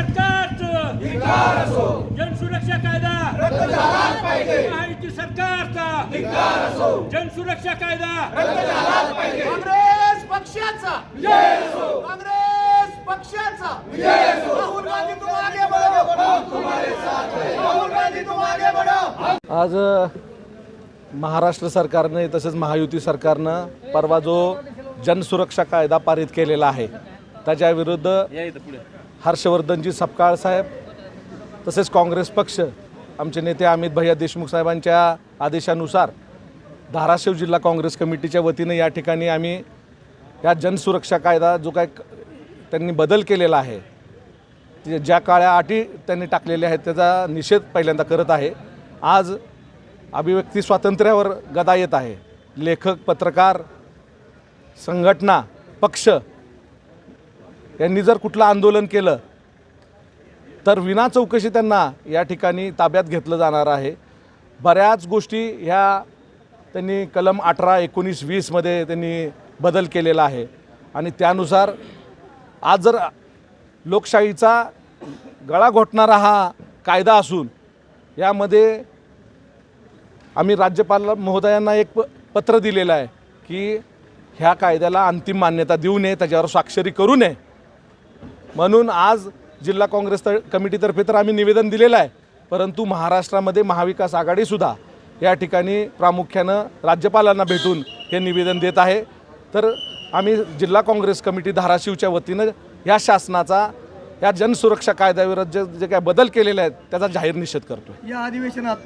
सरकारचं. जनसुरक्षा कायदा. महायुती सरकारचा. जनसुरक्षा कायदा. काँग्रेस पक्षाचा. काँग्रेस पक्षाचा. राहुल गांधी तुम आगे बढ़ो राहुल गांधी तुम आगे बढ़ो आज महाराष्ट्र सरकारने तसेच महायुती सरकारनं परवा जो जनसुरक्षा कायदा पारित केलेला आहे त्याच्या विरुद्ध हर्षवर्धनजी सपकाळ साहेब तसेच काँग्रेस पक्ष आमचे नेते अमित भैया देशमुख साहेबांच्या आदेशानुसार धाराशिव जिल्हा काँग्रेस कमिटीच्या वतीनं या ठिकाणी आम्ही या जनसुरक्षा कायदा जो काय त्यांनी बदल केलेला आहे ज्या काळ्या अटी त्यांनी टाकलेल्या आहेत त्याचा निषेध पहिल्यांदा करत आहे. आज अभिव्यक्ती स्वातंत्र्यावर गदा येत आहे. लेखक पत्रकार संघटना पक्ष यांनी जर कुठलं आंदोलन केलं तर विना चौकशी त्यांना या ठिकाणी ताब्यात घेतलं जाणार आहे. बऱ्याच गोष्टी ह्या त्यांनी कलम अठरा एकोणीस वीसमध्ये त्यांनी बदल केलेला आहे. आणि त्यानुसार आज जर लोकशाहीचा गळा घोटणारा हा कायदा असून यामध्ये आम्ही राज्यपाल महोदयांना एक प पत्र दिलेलं आहे की ह्या कायद्याला अंतिम मान्यता देऊ नये त्याच्यावर स्वाक्षरी करू नये. म्हणून आज जिल्हा काँग्रेस कमिटीतर्फे तर आम्ही निवेदन दिलेलं आहे. परंतु महाराष्ट्रामध्ये महाविकास आघाडीसुद्धा या ठिकाणी प्रामुख्यानं राज्यपालांना भेटून हे निवेदन देत आहे. तर आम्ही जिल्हा काँग्रेस कमिटी धाराशिवच्या वतीनं या शासनाचा या जनसुरक्षा कायद्याविरुद्ध जे जे काय बदल केलेले आहेत त्याचा जाहीर निषेध करतो या अधिवेशनात